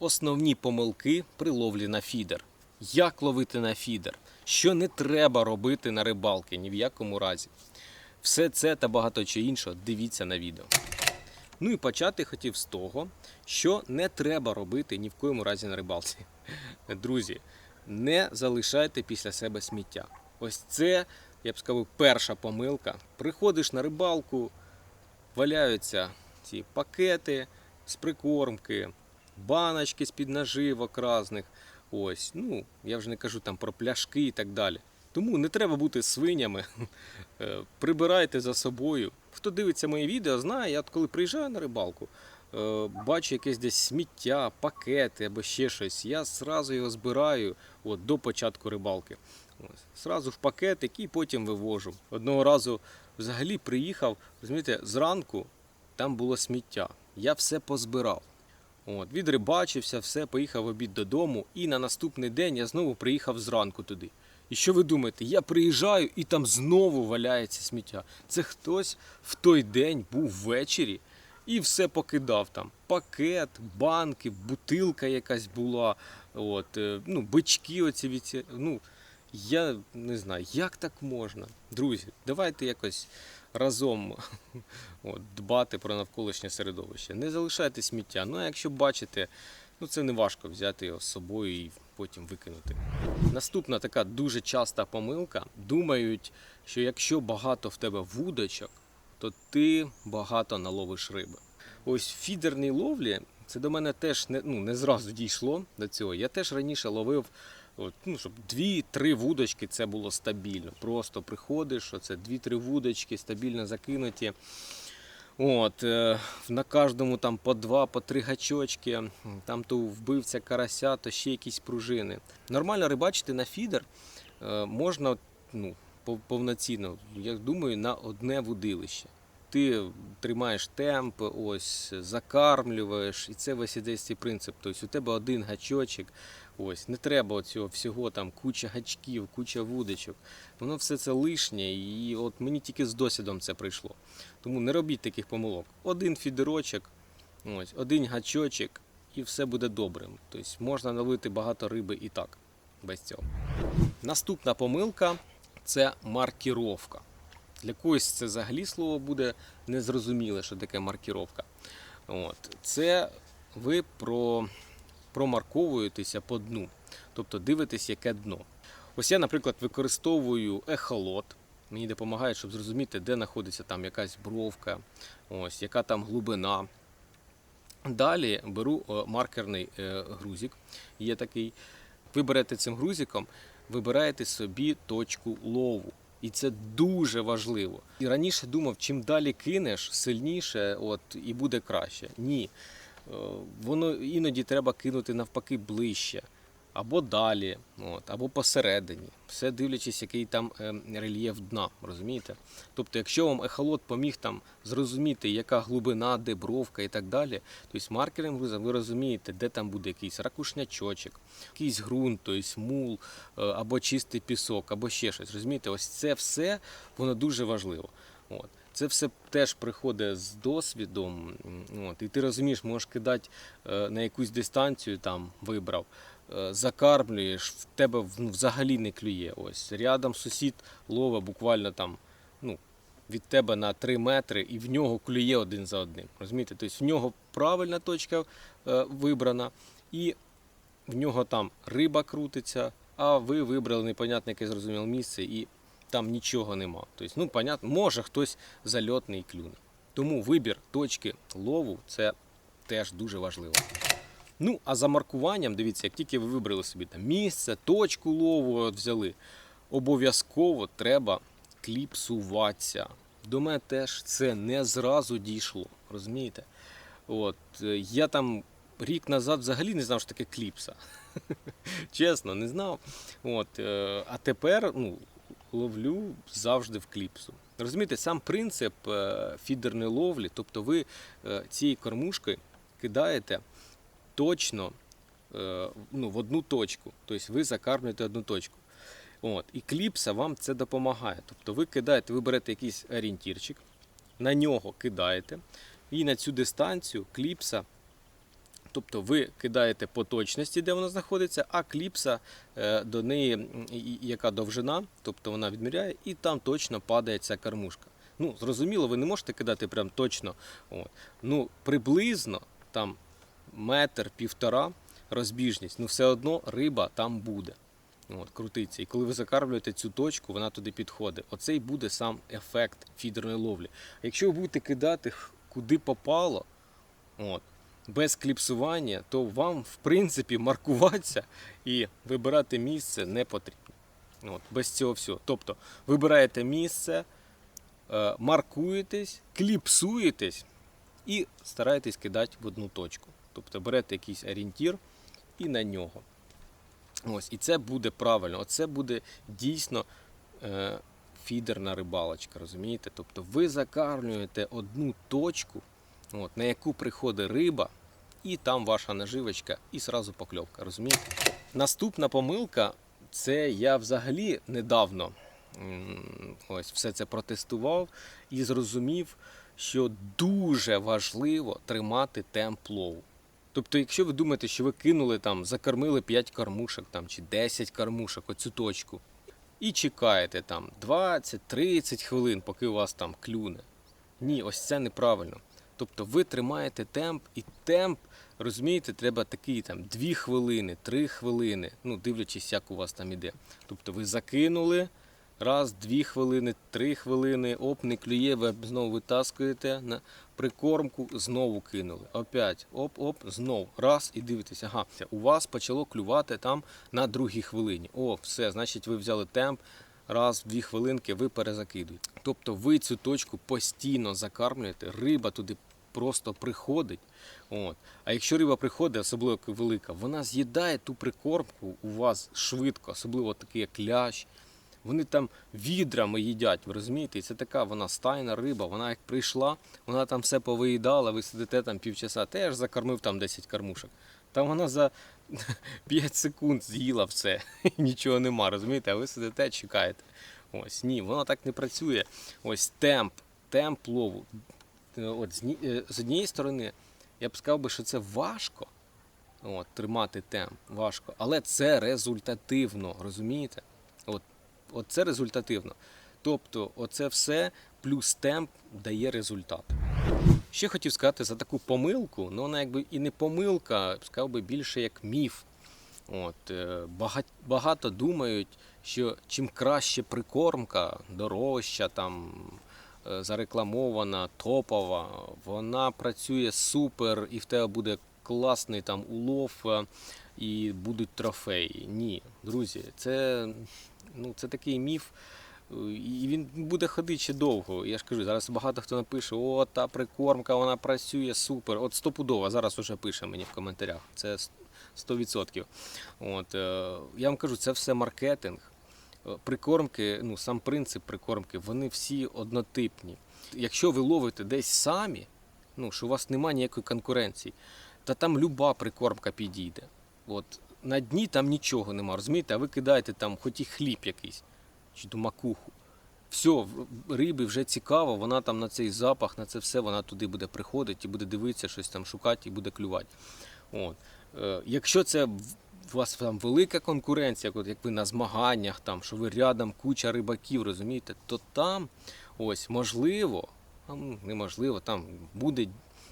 основні помилки при ловлі на фідер. Як ловити на фідер? Що не треба робити на рибалки ні в якому разі. Все це та багато чого іншого дивіться на відео. Ну і почати хотів з того, що не треба робити ні в коєму разі на рибалці. Друзі, не залишайте після себе сміття. Ось це, я б сказав, перша помилка. Приходиш на рибалку, валяються ці пакети з прикормки, баночки з-під наживок разних. Ось, ну, я вже не кажу там про пляшки і так далі. Тому не треба бути свинями. Е, Прибирайте за собою. Хто дивиться мої відео, знає, я коли приїжджаю на рибалку, е, бачу якесь десь сміття, пакети або ще щось. Я зразу його збираю от, до початку рибалки. Ось, зразу в пакетик і потім вивожу. Одного разу взагалі приїхав, розумієте, зранку там було сміття. Я все позбирав. От, відрибачився, все, поїхав обід додому, і на наступний день я знову приїхав зранку туди. І що ви думаєте? Я приїжджаю і там знову валяється сміття. Це хтось в той день був ввечері і все покидав там. Пакет, банки, бутилка якась була, от, е, ну, бички оці від ну, я не знаю, як так можна. Друзі, давайте якось разом от, дбати про навколишнє середовище. Не залишайте сміття. Ну а якщо бачите, ну це не важко взяти його з собою і потім викинути. Наступна така дуже часта помилка. Думають, що якщо багато в тебе вудочок, то ти багато наловиш риби. Ось в фідерній ловлі це до мене теж не, ну, не зразу дійшло до цього. Я теж раніше ловив, ну, щоб дві-три вудочки це було стабільно. Просто приходиш, оце дві-три вудочки стабільно закинуті. От, е, на кожному там по два, по три гачочки, там то вбивця карася, то ще якісь пружини. Нормально рибачити на фідер е, можна ну, повноцінно, я думаю, на одне вудилище. Ти тримаєш темп, ось, закармлюєш, і це весь іде цей принцип. Тобто у тебе один гачочок, ось, не треба цього всього, там куча гачків, куча вудочок. Воно все це лишнє, і от мені тільки з досвідом це прийшло. Тому не робіть таких помилок. Один фідерочок, ось, один гачочок, і все буде добре. Тобто можна наловити багато риби і так, без цього. Наступна помилка це маркіровка. Для когось це взагалі слово буде незрозуміле, що таке маркіровка. От. Це ви про, промарковуєтеся по дну, тобто дивитесь, яке дно. Ось я, наприклад, використовую ехолот. Мені допомагає, щоб зрозуміти, де знаходиться там якась бровка, ось, яка там глибина. Далі беру е, маркерний е, грузик, є такий. Ви берете цим грузиком, вибираєте собі точку лову. І це дуже важливо. І раніше думав, чим далі кинеш, сильніше от, і буде краще. Ні. Е, Воно іноді треба кинути навпаки ближче, або далі, от, або посередині. Все дивлячись, який там е, рельєф дна, розумієте? Тобто, якщо вам ехолот поміг там зрозуміти, яка глибина, де бровка і так далі, тобто маркером ви розумієте, де там буде якийсь ракушнячочок, якийсь ґрунт, тобто мул, е, або чистий пісок, або ще щось. Розумієте, ось це все воно дуже важливо. От. Це все теж приходить з досвідом. От, і ти розумієш, можеш кидати е, на якусь дистанцію, там вибрав, е, закармлюєш, в тебе ну, взагалі не клює. Ось рядом сусід ловить буквально там ну, від тебе на 3 метри, і в нього клює один за одним. Розумієте? Тобто в нього правильна точка е, вибрана, і в нього там риба крутиться, а ви вибрали непонятне яке зрозуміле місце і там нічого нема. Тобто, ну, понятно, може хтось зальотний клюне. Тому вибір точки лову це теж дуже важливо. Ну, а за маркуванням, дивіться, як тільки ви вибрали собі там місце, точку лову взяли, обов'язково треба кліпсуватися. До мене теж це не зразу дійшло, розумієте? От, е, я там рік назад взагалі не знав, що таке кліпса. Чесно, не знав. От, е, а тепер ну, ловлю завжди в кліпсу. Розумієте, сам принцип е, фідерної ловлі, тобто ви е, цією кормушкою кидаєте точно е, ну, в одну точку. Тобто ви закармлюєте одну точку. От, і кліпса вам це допомагає. Тобто ви кидаєте, ви берете якийсь орієнтірчик, на нього кидаєте, і на цю дистанцію кліпса Тобто ви кидаєте по точності, де вона знаходиться, а кліпса е, до неї, яка довжина, тобто вона відміряє, і там точно падає ця кормушка. Ну, зрозуміло, ви не можете кидати прям точно. От. Ну, приблизно там метр, півтора розбіжність, ну все одно риба там буде. От, крутиться. І коли ви закармлюєте цю точку, вона туди підходить. Оце і буде сам ефект фідерної ловлі. Якщо ви будете кидати куди попало, от, без кліпсування, то вам, в принципі, маркуватися і вибирати місце не потрібно. От, без цього всього. Тобто, вибираєте місце, е, маркуєтесь, кліпсуєтесь і стараєтесь кидати в одну точку. Тобто берете якийсь орієнтір і на нього. Ось, і це буде правильно. Оце буде дійсно е, фідерна рибалочка, розумієте? Тобто ви закармлюєте одну точку, от, на яку приходить риба, і там ваша наживочка, і сразу покльовка, розумієте? Наступна помилка це я взагалі недавно ось все це протестував і зрозумів, що дуже важливо тримати темп лову. Тобто, якщо ви думаєте, що ви кинули там, закормили 5 кормушок там, чи 10 кормушок, оцю точку, і чекаєте там 20-30 хвилин, поки у вас там клюне. Ні, ось це неправильно. Тобто ви тримаєте темп, і темп, розумієте, треба такий там 2 хвилини, 3 хвилини, ну, дивлячись, як у вас там іде. Тобто ви закинули, раз, 2 хвилини, 3 хвилини, оп, не клює, ви знову витаскуєте на прикормку, знову кинули. Опять, оп-оп, знов. Раз і дивитесь, ага, у вас почало клювати там на другій хвилині. О, все, значить, ви взяли темп. Раз, дві хвилинки ви перезакидуєте. Тобто ви цю точку постійно закармлюєте, риба туди просто приходить. От. А якщо риба приходить, особливо велика, вона з'їдає ту прикормку у вас швидко, особливо такий як лящ. Вони там відрами їдять, ви розумієте? І це така вона стайна риба, вона як прийшла, вона там все повиїдала, ви сидите там півчаса, та я ж закормив там 10 кормушок. Там вона за 5 секунд з'їла все, нічого нема, розумієте? А ви сидите, чекаєте. Ось ні, воно так не працює. Ось темп, темп лову. Е, От, е, з однієї сторони, я б сказав би, що це важко. От, тримати темп, важко. Але це результативно, розумієте? От, от це результативно. Тобто, оце все плюс темп дає результат. Ще хотів сказати за таку помилку, ну вона якби і не помилка, я б сказав би більше як міф. От, е, багато думають, що чим краще прикормка, дорожча, там, зарекламована, топова, вона працює супер і в тебе буде класний там улов е, і будуть трофеї. Ні, друзі, це, ну, це такий міф. е, І він буде ходити ще довго. Я ж кажу, зараз багато хто напише, о, та прикормка, вона працює супер. От стопудово, зараз уже пише мені в коментарях. Це 100%. От, е, я вам кажу, це все маркетинг. Е, Прикормки, ну сам принцип прикормки, вони всі однотипні. Якщо ви ловите десь самі, ну що у вас немає ніякої конкуренції, та там люба прикормка підійде. От на дні там нічого нема, розумієте, а ви кидаєте там хоч і хліб якийсь, чи ту макуху. Все, риби вже цікаво, вона там на цей запах, на це все, вона туди буде приходити і буде дивитися, щось там шукати і буде клювати. От. Е, якщо це у вас там велика конкуренція, от як ви на змаганнях, там, що ви рядом куча рибаків, розумієте, то там ось можливо, а неможливо, там буде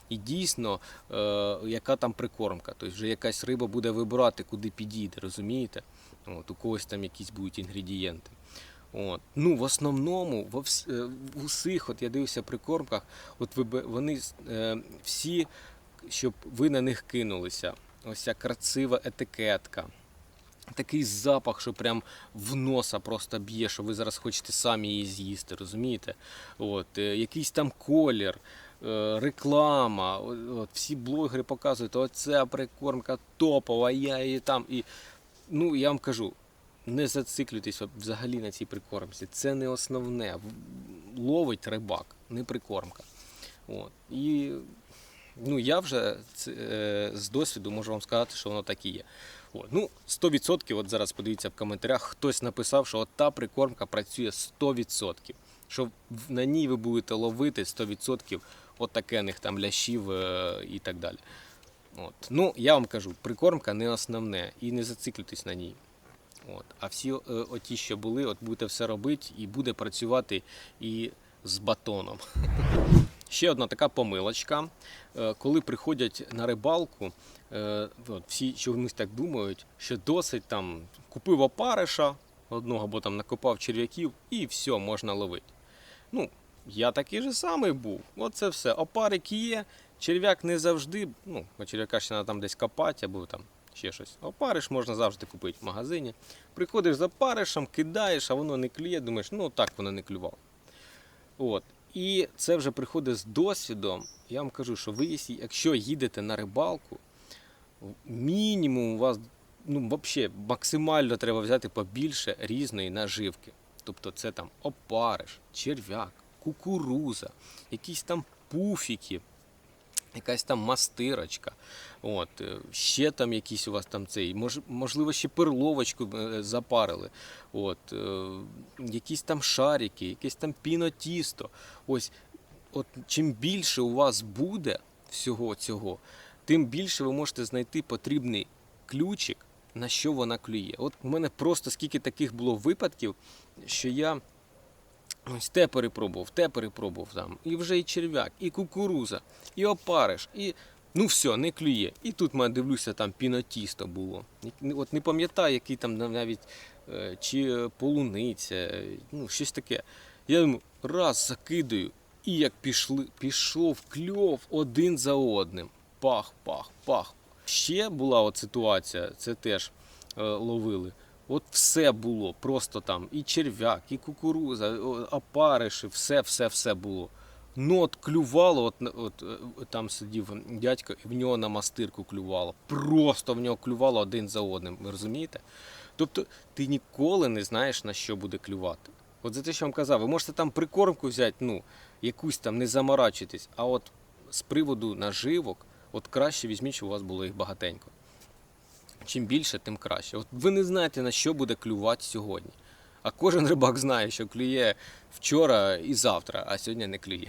і дійсно е, яка там прикормка. Тобто вже якась риба буде вибирати, куди підійде, розумієте? От, у когось там якісь будуть інгредієнти. От. Ну, в основному, е, в усіх, от я дивився прикормках, от ви, вони е, всі, щоб ви на них кинулися. Ось ця красива етикетка. Такий запах, що прям в носа просто б'є, що ви зараз хочете самі її з'їсти, розумієте? От, е, якийсь там колір, е, реклама. От, всі блогери показують, оця прикормка топова, я її там. І, ну, я вам кажу, не зациклюйтесь взагалі на цій прикормці. Це не основне. Ловить рибак, не прикормка. От. І ну, я вже е, з досвіду можу вам сказати, що воно так і є. От. Ну, 100%, от зараз подивіться в коментарях, хтось написав, що от та прикормка працює 100%. Що на ній ви будете ловити 100% от такених там лящів е, і так далі. От. Ну, я вам кажу, прикормка не основне і не зациклюйтесь на ній. От. А всі е, оті, що були, от будете все робити і буде працювати і з батоном. Ще одна така помилочка. Е, Коли приходять на рибалку, е, всі чомусь так думають, що досить там купив опариша одного або там накопав черв'яків і все, можна ловити. Ну, я такий же самий був. Оце все. Опарик є, черв'як не завжди, ну, черв'яка ще треба там десь копати або там ще щось. Опариш можна завжди купити в магазині. Приходиш за опаришем, кидаєш, а воно не клює, думаєш, ну так воно не клювало. От. І це вже приходить з досвідом. Я вам кажу, що ви, якщо- їдете на рибалку, мінімум у вас ну, взагалі максимально треба взяти побільше різної наживки. Тобто це там опариш, черв'як, кукуруза, якісь там пуфіки, якась там мастирочка. От, е, ще там якісь у вас там цей, мож, можливо, ще перловочку е, запарили. От, е, якісь там шарики, якесь там пінотісто. Ось, от чим більше у вас буде всього цього, тим більше ви можете знайти потрібний ключик, на що вона клює. От у мене просто скільки таких було випадків, що я ось те перепробував, те перепробував там. І вже і черв'як, і кукуруза, і опариш, і ну все, не клює. І тут мене дивлюся, там пінотісто було. От не пам'ятаю, який там навіть е, чи полуниця, е, ну щось таке. Я йому раз закидаю, і як пішли, пішов кльов один за одним. Пах, пах, пах. Ще була от ситуація, це теж е, ловили. От все було, просто там і черв'як, і кукуруза, опариші, все, все, все було. Ну от клювало, от, от, е, там сидів дядько, і в нього на мастирку клювало. Просто в нього клювало один за одним. Ви розумієте? Тобто ти ніколи не знаєш, на що буде клювати. От за те, що я вам казав, ви можете там прикормку взяти, ну, якусь там не заморачитись, а от з приводу наживок, от краще візьміть, щоб у вас було їх багатенько. Чим більше, тим краще. От ви не знаєте, на що буде клювати сьогодні. А кожен рибак знає, що клює вчора і завтра, а сьогодні не клює.